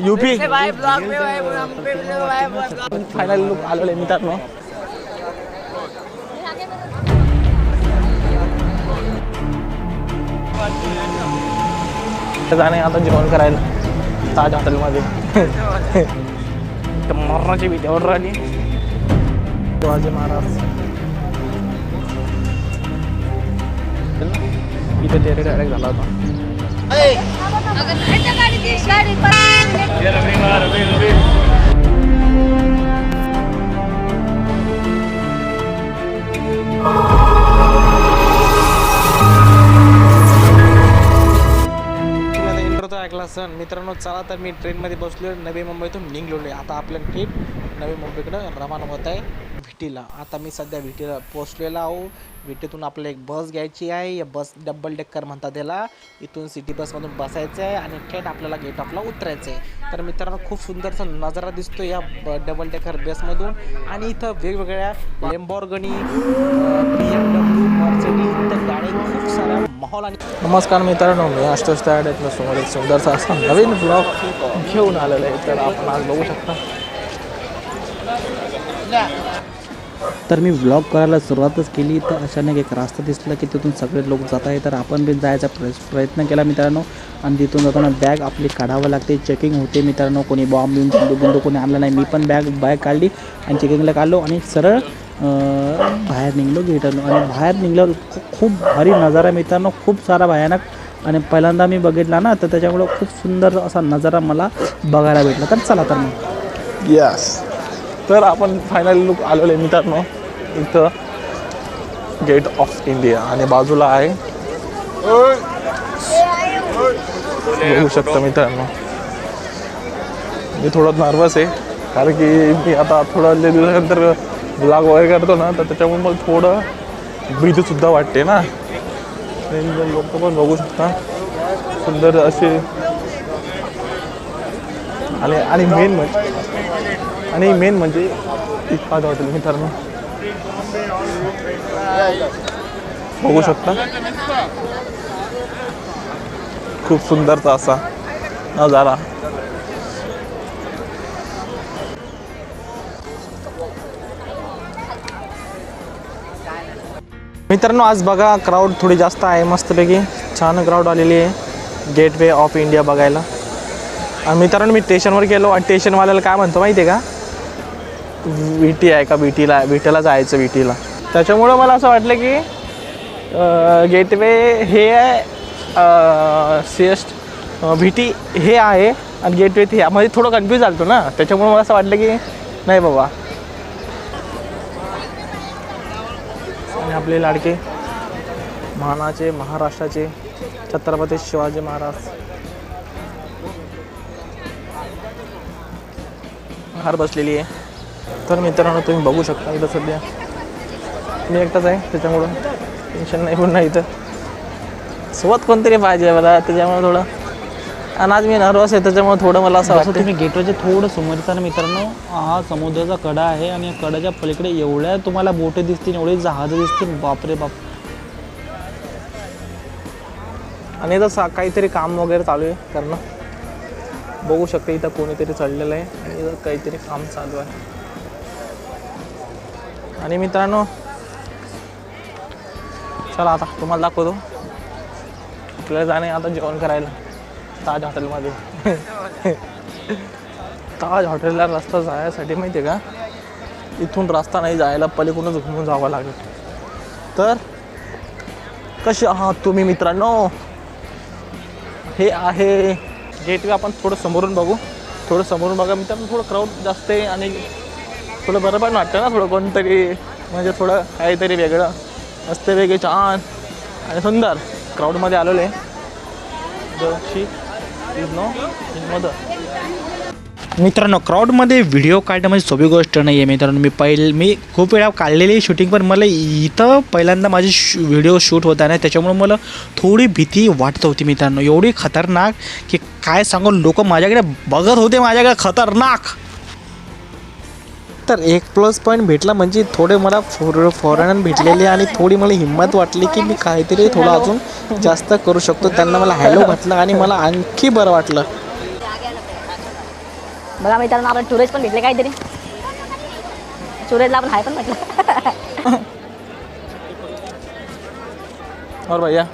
UP. भाई blog में भाई हम पे भाई ब्लॉग फायनल लुक आलेलो आहे मित्रांनो जाणे आता जेवण करायला। ताज हॉटेलमध्ये। तर मरणाची भीती ऑर्डर आली शिवाजी महाराज. इथे डायरेक्ट झाला होता. तर मित्रांनो चला तर मी ट्रेनमध्ये बसलो नवी मुंबईतून निघलो आहे आता आपलं ट्रीप नवी मुंबईकडं रवाना होत आहे व्हिटीला आता मी सध्या व्हिटीला पोचलेला आहो. व्हिटीतून आपल्याला एक बस घ्यायची आहे. या बस डबल डेक्कर म्हणतात त्याला. इथून सिटी बसमधून बसायचं आहे आणि थेट आपल्याला गेट ऑफला उतरायचं आहे. तर मित्रांनो खूप सुंदरसा नजारा दिसतो या डबल डेकर बसमधून आणि इथं वेगवेगळ्या Lamborghini B M W Mercedes इतर गाड्या खूप साऱ्या माहोल आणि नमस्कार मित्रांनो मी आष्टोष त्याकडे समोर एक सुंदरसा असा नवीन ब्लॉग घेऊन आलेला आहे. तर आपण आज बघू शकता. तर मी व्लॉग करायला सुरुवातच केली तर अचानक एक रास्ता दिसला की तिथून सगळे लोक जात आहे तर आपण बी जायचा प्रयत्न केला मित्रांनो. आणि तिथून जाताना बॅग आपली काढावं लागते. चेकिंग होते मित्रांनो कोणी बॉम्ब बिंब बिंदू बिंदू कोणी आणलं नाही. मी पण बॅग बॅग काढली आणि चेकिंगला काढलो आणि सरळ बाहेर निघलो गेटरनं आणि बाहेर निघल्यावर खूप भारी नजारा मित्रांनो खूप सारा भयानक. आणि पहिल्यांदा मी बघितला ना तर त्याच्यामुळं खूप सुंदर असा नजारा मला बघायला भेटला. तर चला तर मग. यस तर आपण फायनल लुक आलेलो आहे मित्रांनो इथं गेट ऑफ इंडिया आणि बाजूला आहे. बघू शकता मित्रांनो. मी थोडं नर्वस आहे कारण की मी आता थोडं दिवसानंतर ब्लॉग वगैरे करतो ना तर त्याच्यामुळे मला थोडं भीतीसुद्धा वाटते ना. लोक पण बघू शकता सुंदर असे. आणि आणि मेन म्हणजे आणि मेन म्हणजे इतकाद हॉटेल मित्रांनो बघू शकता. खूप सुंदरचा असा नजारा. मित्रांनो आज बघा क्राऊड थोडी जास्त आहे मस्तपैकी छान क्राऊड आलेली आहे. गेटवे ऑफ इंडिया बघायला. आणि मित्रांनो मी स्टेशनवर गेलो आणि स्टेशनवाल्याला काय म्हणतो माहिती आहे का? व्ही टी आहे का व्ही टीला व्हीटीला जायचं व्ही टीला त्याच्यामुळं मला असं वाटलं की गेटवे हे आहे सी एस व्ही टी हे आहे आणि गेटवे ते म्हणजे थोडं कन्फ्यूज झालतो ना. त्याच्यामुळे मला असं वाटलं की नाही बाबा. आपले लाडके. मानाचे महाराष्ट्राचे छत्रपती शिवाजी महाराज. हार बसलेली आहे. तर मित्रांनो तुम्ही बघू शकता इथं सध्या. मी एकटाच आहे त्याच्यामुळं टेन्शन नाही पुन्हा इथं. सोबत कोणतरी पाहिजे मला त्याच्यामुळे थोडं. आणि आज मी नर्वस आहे त्याच्यामुळे थोडं मला असं असं वाटतं तुम्ही गेटवरच्या थोडं समोर येताना मित्रांनो हा समुद्राचा कडा आहे आणि या कडाच्या पलीकडे एवढ्या तुम्हाला बोटे दिसतील एवढे जहाजं दिसतील बापरे बाप. आणि इथं सा काहीतरी काम वगैरे चालू आहे करणं. बघू शकते इथं कोणीतरी चढलेलं आहे आणि इथं काहीतरी काम चालू आहे. आणि मित्रांनो चला आता तुम्हाला दाखवतो. आपल्याला जाणे आता जेवण करायला. ताज हॉटेलमध्ये. ताज हॉटेलला रस्ता जायसाठी माहिती आहे का? इथून रस्ता नाही जायला पलीकडूनच घुमून जावं लागेल. तर कसे आहात तुम्ही मित्रांनो? हे आहे गेटवे आपण थोडं समोरून बघू. थोडं समोरून बघा मित्रांनो थोडं क्राऊड जास्त आहे आणि थोडं बरं पण वाटतं ना थोडं कोणतरी म्हणजे थोडं काहीतरी वेगळं. मस्त वेगळे छान आणि सुंदर क्राऊडमध्ये आलेलो आहे. जशी इज नो? मदर मित्रांनो क्राऊडमध्ये व्हिडिओ काढणं म्हणजे सोपी गोष्ट नाही आहे मित्रांनो. मी पहिले मी खूप वेळा काढलेली शूटिंग पण मला इथं पहिल्यांदा माझी शू व्हिडिओ शूट होता ना त्याच्यामुळे मला थोडी भीती वाटत होती मित्रांनो. एवढी खतरनाक की काय सांगू लोक माझ्याकडे बघत होते माझ्याकडे खतरनाक. तर एक प्लस पॉईंट भेटला म्हणजे थोडे मला फोर फॉरेनर भेटलेले आणि थोडी मला हिंमत वाटली की मी काहीतरी थोडं अजून जास्त करू शकतो. त्यांना मला हॅलो म्हटलं आणि मला आणखी बरं वाटलं. बघा मित्रांनो आपल्याला टुरेज पण भेटले काहीतरी. टुरेजला आपण हाय पण म्हटलं. और भैया?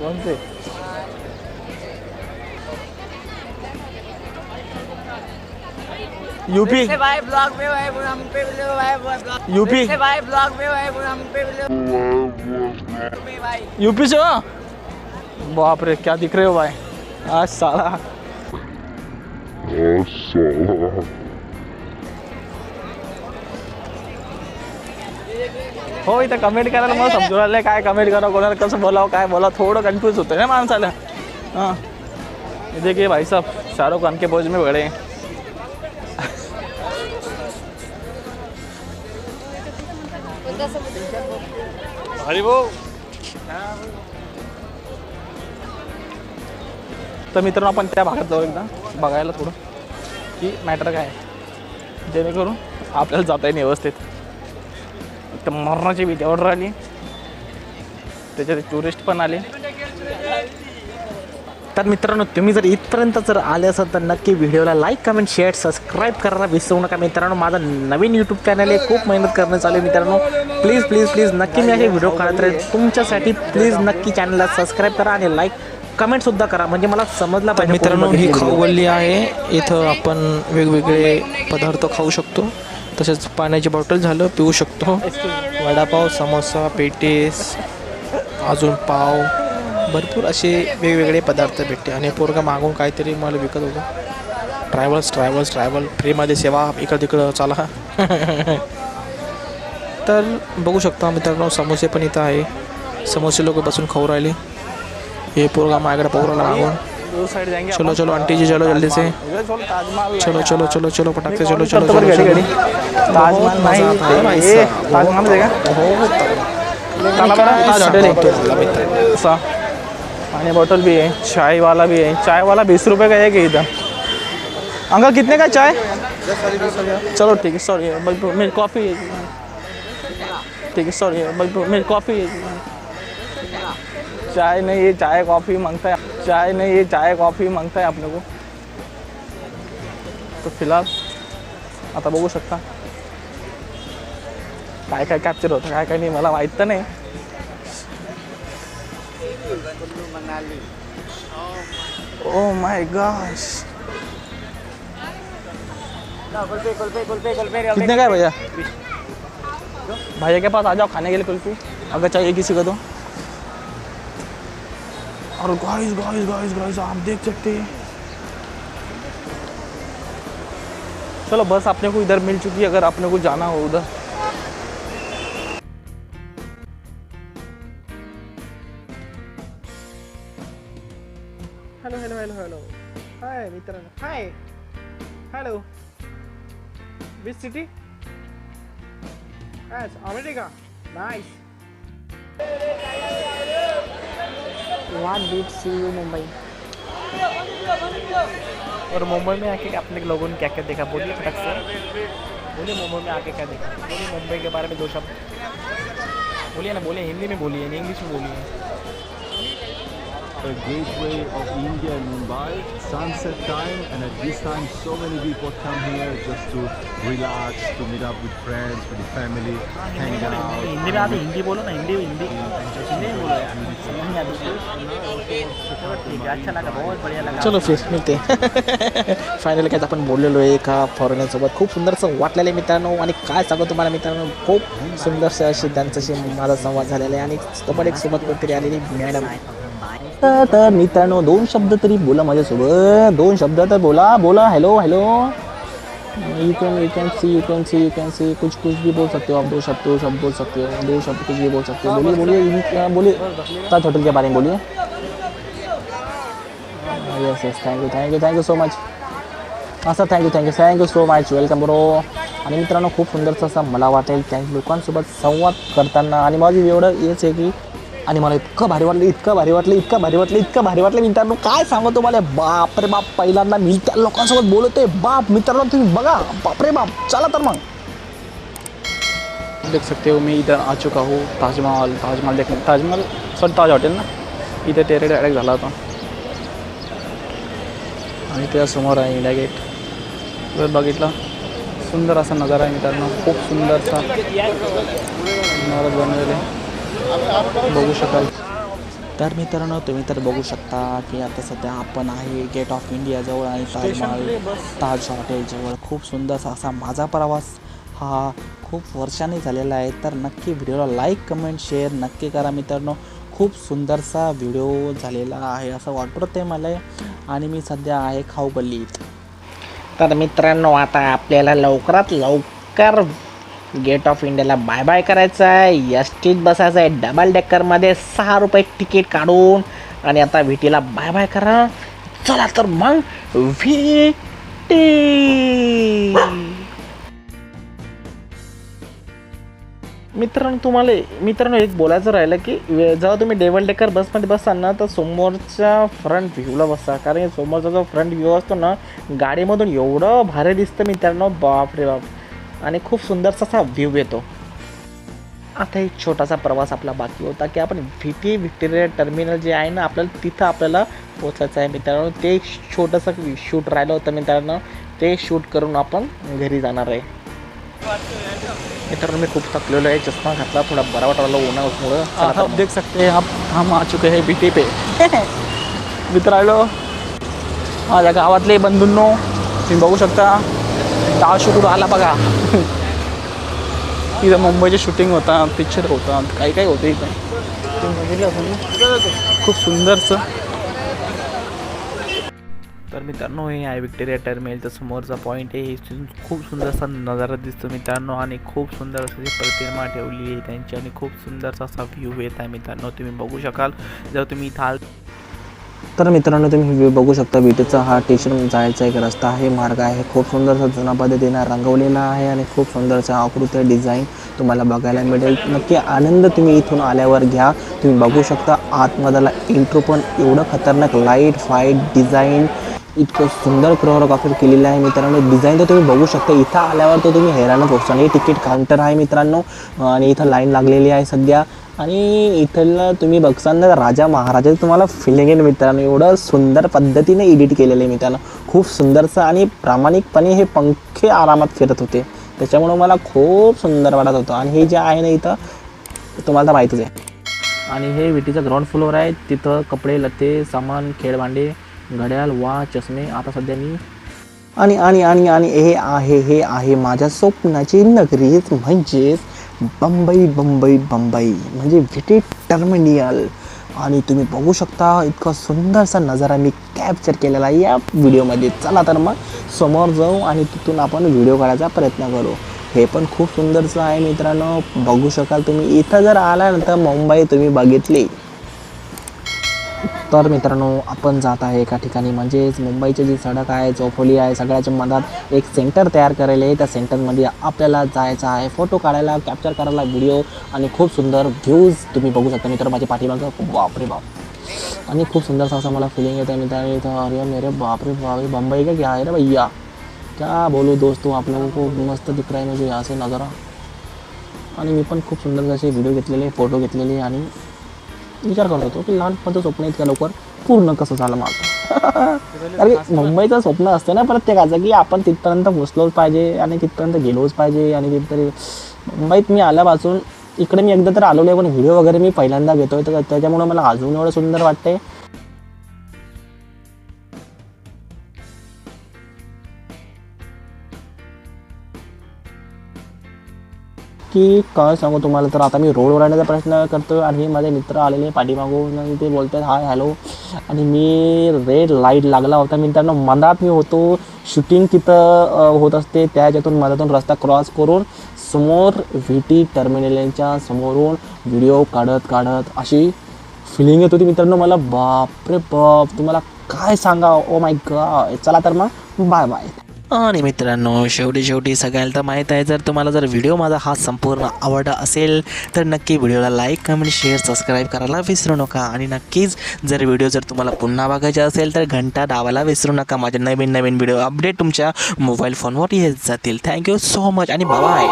कौन से यूपी। से भाई ब्लॉग में भाई हम पे लो भाई ब्लॉग। यूपी। से भाई ब्लॉग में भाई हम पे लो में भाई। यूपी से हो? बाप रे क्या दिख रहे हो भाई? आज साला। हो इथं कमेंट करायला मला समजून आलं काय कमेंट करा कोणाला कसं बोलावं काय बोला थोडं कन्फ्यूज होतं ना माणसाला. हां. ये देखिए भाई साहब शाहरुख खान के पोज में बड़े हैं. अरे तर मित्रांनो आपण त्या भागात जाऊ एकदा. बघायला थोडं की मॅटर काय आहे. जेणेकरून आपल्याला जाता येईल व्यवस्थित. तर मरणाची भीती ऑर्डर आली त्याच्यात टुरिस्ट पण आले. तर मित्रांनो तुम्ही जर इथपर्यंत जर आले असाल तर नक्की व्हिडिओला लाईक कमेंट शेअर सबस्क्राईब करायला विसरू नका. मित्रांनो माझा नवीन यूट्यूब चॅनल आहे. खूप मेहनत करणं चालू आहे मित्रांनो. प्लीज प्लीज प्लीज नक्की मी असे व्हिडिओ काढत राहील. तुमच्यासाठी प्लीज नक्की चॅनलला सबस्क्राईब करा आणि लाईक कमेंटसुद्धा करा. म्हणजे मला समजला पाहिजे मित्रांनो ही बघितलेली खाऊ गल्ली आहे. इथं आपण वेगवेगळे पदार्थ खाऊ शकतो. तसेच पाण्याची बॉटल झालं पिऊ शकतो. वडापाव समोसा पेटीस अजून पाव. भरपूर असे वेगवेगळे पदार्थ भेटते. आणि पोरगा मागून काहीतरी मला विकत होतं. ट्रॅव्हल्स ट्रॅव्हल्स ट्रॅव्हल फ्रीमध्ये सेवा इकडं तिकडं चला. तर बघू शकता मित्रांनो समोसे पण इथं आहे. समोसे लोक बसून खाऊ राहिले. हे पोरगा माझ्याकडे पाहू राहिला मागून. चलो। चलो आंटी जी चलो जल्दी से ताजमहल चलो चलो चलो चलो पटाखे चलो चलो चलो. ताजमहल नहीं. है। ताजमहल देगा चला बड़ा ताज होटल है ऐसा पानी बॉटल भी है, चाय वाला भी है। चाय वाला बीस रुपए का है कि इधर। अंकल, कितने का चाय? चलो ठीक है सॉरी मेरी कॉफ़ी है। ठीक है सॉरी मेरी कॉफ़ी है। चाय नहीं ये चाय कॉफ़ी माँगता है। चाय नहीं ये चाय कॉफ़ी माँगता है अपने को। तो फ़िलहाल, आता बघू शकता काय काय कॅप्चर होतं काय काय नाही, मला माहीत तर नाही। ओ माय गॉश कितने का है भैया? भैया के पास आ जाओ खाने के लिए कुल्फी अगर चाहिए किसी को तो। और गाइस गाइस गाइस गाइस आप देख सकते हैं। चलो बस अपने को इधर मिल चुकी है अगर अपने को जाना हो उधर। मित्रांनो. Hi hello which city yes America nice what beat see you Mumbai और मुंबई में आके अपने लोगों ने क्या क्या देखा? बोलिए फटक से। बोलिए मुंबई में आके क्या देखा? बोलिए मुंबई के बारे में दो शब्द। बोलिए ना बोलिए हिंदी में बोलिए नहीं इंग्लिश में बोलिए। A gateway of India and Mumbai, sunset time, and at this time, so many people come here just to relax, to meet up with friends, with the family, hang out. Hindi में आते हिंदी बोलो ना हिंदी हिंदी हिंदी बोलो यार समझ नहीं आती है अच्छा लगा बहुत बढ़िया लगा चलो फिर मिळते फायनली काय आपण बोललेलो आहे एका फॉरेनरसोबत खूप सुंदरसं वाटलेलं आहे मित्रांनो आणि काय सांगू तुम्हाला मित्रांनो खूप सुंदरसं अशी त्यांच्याशी माझा संवाद झालेला आहे आणि सोबत एक सोबत कोणतरी आलेली मॅडम तर तर मित्रांनो दोन शब्द तरी बोला माझ्यासोबत. दोन शब्द तर बोला बोला hello hello you can you can see you can see you can see कुछ कुछ भी बोल सकते हो आप, दो शब्द दो शब्द बोल सकते हो, दो शब्द कुछ भी बोल सकते हो. बोलिए बोलिए इन- बोलिए. ताज होटल के बारे में बोलिए. Yes yes thank you thank you thank you so much हाँ sir thank you thank you thank you so much welcome bro आणि मित्रांनो, खूप सुंदरचं असं मला वाटेल. त्या लोकांसोबत संवाद करताना आणि माझी एवढं हेच आहे की आणि मला इतकं भारी वाटलं इतकं भारी वाटलं इतकं भारी वाटलं इतकं भारी वाटलं. मित्रांनो काय सांगू तुम्हाला? बाप रे बाप पहिल्यांदा मी त्या लोकांसोबत बोलतोय. बाप मित्रांनो तुम्ही बघा. बाप रे बाप चला तर मग. देख सकते हो मैं इधर आ चुका हूँ. ताजमहल ताजमहल देखने. ताजमहल सॉरी ताज हॉटेल ना? इथे टेरे डायरेक्ट झाला होता. आणि त्यासमोर आहे इंडिया गेट जर बघितलं सुंदर असा नजारा आहे मित्रांनो. खूप सुंदरसा. इमारत बनवलेली. आहे. बघू शकाल. तर मित्रांनो तुम्ही तर बघू शकता की आता सध्या आपण आहे गेट ऑफ इंडियाजवळ आणि ताजमहल ताज हॉटेलजवळ खूप सुंदरसा असा माझा प्रवास हा खूप वर्षांनी झालेला आहे. तर नक्की व्हिडिओला लाईक कमेंट शेअर नक्की करा मित्रांनो. खूप सुंदरसा व्हिडिओ झालेला आहे असं वाटत मला. आणि मी सध्या आहे खाऊगल्लीत तर मित्रांनो आता आपल्याला लवकरात लवकर गेट ऑफ इंडियाला बाय बाय करायचं आहे एस टीत बसायचं आहे डबल डेकरमध्ये सहा रुपये तिकीट काढून आणि आता व्हीटीला बाय बाय करा. चला तर मग व्ही टी मित्रांनो तुम्हाला मित्रांनो एक बोलायचं राहिलं की जेव्हा तुम्ही डेबल डेकर बसमध्ये बसाल ना तर समोरच्या फ्रंट व्ह्यूला बसा. कारण समोरचा जो फ्रंट व्ह्यू असतो ना गाडीमधून एवढं भारी दिसतं मित्रांनो. बाप रे बाप. आणि खूप सुंदरसा असा व्ह्यू येतो. आता एक छोटासा प्रवास आपला बाकी होता की आपण व्ही टी व्हिक्टोरिया टर्मिनल जे आहे ना आपल्याला तिथं आपल्याला पोचायचं आहे मित्रांनो. ते एक छोटंसं शूट राहिलं होतं मित्रांनो. ते शूट करून आपण घरी जाणार आहे. मित्रांनो मी खूप थकलेलो आहे. चष्मा घातला थोडा बरा वाटायला उन्हामुळं. आप मग. देख सकते हैं आप हम आ चुके हैं बीटी पे. मित्रांनो माझ्या गावातले बंधूंनो तुम्ही बघू शकता. डाळ कुठं आला बघा. इथं मुंबईचे शूटिंग होतात पिक्चर होतात काही काही होतं इथं. तुम्ही बघितलं असेल खूप सुंदरचं. तर मित्रांनो हे आहे विक्टोरिया टर्मिनलचा समोरचा पॉईंट आहे इथून खूप सुंदरसा नजारा दिसतो मित्रांनो आणि खूप सुंदर असं प्रतिमा ठेवली आहे त्यांची आणि खूप सुंदरसा असा व्ह्यू येत आहे मित्रांनो. तुम्ही बघू शकाल. जर तुम्ही इथं आल तर मित्रांनो तुम्ही व्ह्यू बघू शकता बीटीचा हा टेशन जायचा एक रस्ता आहे मार्ग आहे. खूप सुंदरसा जुना पद्धतीने रंगवलेला आहे आणि खूप सुंदरसा आकृती डिझाईन तुम्हाला बघायला मिळेल. नक्की आनंद तुम्ही इथून आल्यावर घ्या. तुम्ही बघू शकता आतमधला इंट्रो पण एवढं खतरनाक लाइट फाईट डिझाईन इतकं सुंदर कोरिओग्राफर केलेलं आहे मित्रांनो. डिझाईन तर तुम्ही बघू शकता इथं आल्यावर तर तुम्ही हैराणच होता हे तिकीट काउंटर आहे मित्रांनो. आणि इथं लाईन लागलेली आहे सध्या. आणि इथलं तुम्ही बघसान ना राजा महाराजाचं तुम्हाला फिलिंग येईल मित्रांनो. एवढं सुंदर पद्धतीने एडिट केलेलं आहे मित्रांनो. खूप सुंदरचं आणि प्रामाणिकपणे हे पंखे आरामात फिरत होते. त्याच्यामुळं मला खूप सुंदर वाटत होतं. आणि हे जे आहे ना इथं तुम्हाला तर माहितीच आहे. आणि हे विटीचं ग्राउंड फ्लोअर आहे. तिथं कपडे लत्ते सामान खेळभांडे घड्याळ वा चष्मे. आता सध्या मी आणि आणि आणि आणि हे आहे हे आहे माझ्या स्वप्नाची नगरीच म्हणजेच बंबई बंबई बंबई. म्हणजे व्हिटी टर्मिनियल आणि तुम्ही बघू शकता इतका सुंदरसा नजारा मी कॅप्चर केलेला आहे या व्हिडिओमध्ये चला तर मग समोर जाऊ आणि तिथून आपण व्हिडिओ काढायचा प्रयत्न करू. हे पण खूप सुंदरचं आहे मित्रांनो. बघू शकाल तुम्ही. इथं जर आला ना तर मुंबई तुम्ही बघितली. तर मित्रांनो आपण जात आहे एका ठिकाणी. म्हणजेच मुंबईची जी सडक आहे चौफोली आहे सगळ्याच्या मधात एक सेंटर तयार करेल आहे. त्या सेंटरमध्ये आपल्याला जायचं आहे. फोटो काढायला कॅप्चर करायला व्हिडिओ आणि खूप सुंदर व्ह्यूज तुम्ही बघू शकता मित्र. माझ्या पाठीमागं बापरे बाप. आणि खूप सुंदर असं मला फिलिंग येतं मित्रांनो इथं अरे मेरे बापरे बाप. बंबई का क्या है रे भैया? क्या बोलू दोस्तों आप लोगों को मस्त दिख रहा है म्हणजे असे से नज़ारा. आणि मी पण खूप सुंदर असे व्हिडिओ घेतलेले फोटो घेतलेले आणि विचार करत होतो की लहानपणचं स्वप्न इतक्या लवकर पूर्ण कसं झालं माझं? अरे मुंबईचं स्वप्न असतं ना प्रत्येकाचं की आपण तिथपर्यंत पोचलोच पाहिजे आणि तिथपर्यंत गेलोच पाहिजे आणि तिथतरी मुंबईत मी आल्यापासून इकडे मी एकदा तर आलेलो आहे पण व्हिडिओ वगैरे मी पहिल्यांदा घेतोय तर त्याच्यामुळे मला अजून एवढं सुंदर वाटते की काय सांगू तुम्हाला? तर आता मी रोडवर येण्याचा प्रयत्न करतोय आणि माझे मित्र आलेले पाठीमागून आणि ते बोलतात हाय हॅलो आणि मी रेड लाइट लागला होता. मित्रांनो मनात मी होतो. शूटिंग तिथं होत असते. त्याच्यातून मधातून रस्ता क्रॉस करून समोर व्ही टी टर्मिनलच्या समोरून व्हिडिओ काढत काढत अशी फिलिंग येत होती मित्रांनो मला. बाप रे बाप. तुम्हाला काय सांगा ओ माय गॉड चला तर मग. बाय बाय आणि मित्रांनो शेवटी शेवटी सगळ्याला तर माहीत आहे जर तुम्हाला जर व्हिडिओ माझा हा संपूर्ण आवडला असेल तर नक्की व्हिडिओला लाईक कमेंट शेअर सबस्क्राईब करायला विसरू नका. आणि नक्कीच जर व्हिडिओ जर तुम्हाला पुन्हा बघायचा असेल तर घंटा दावायला विसरू नका. माझे नवीन नवीन व्हिडिओ अपडेट तुमच्या मोबाईल फोनवर येत जातील. थँक्यू सो मच आणि बाय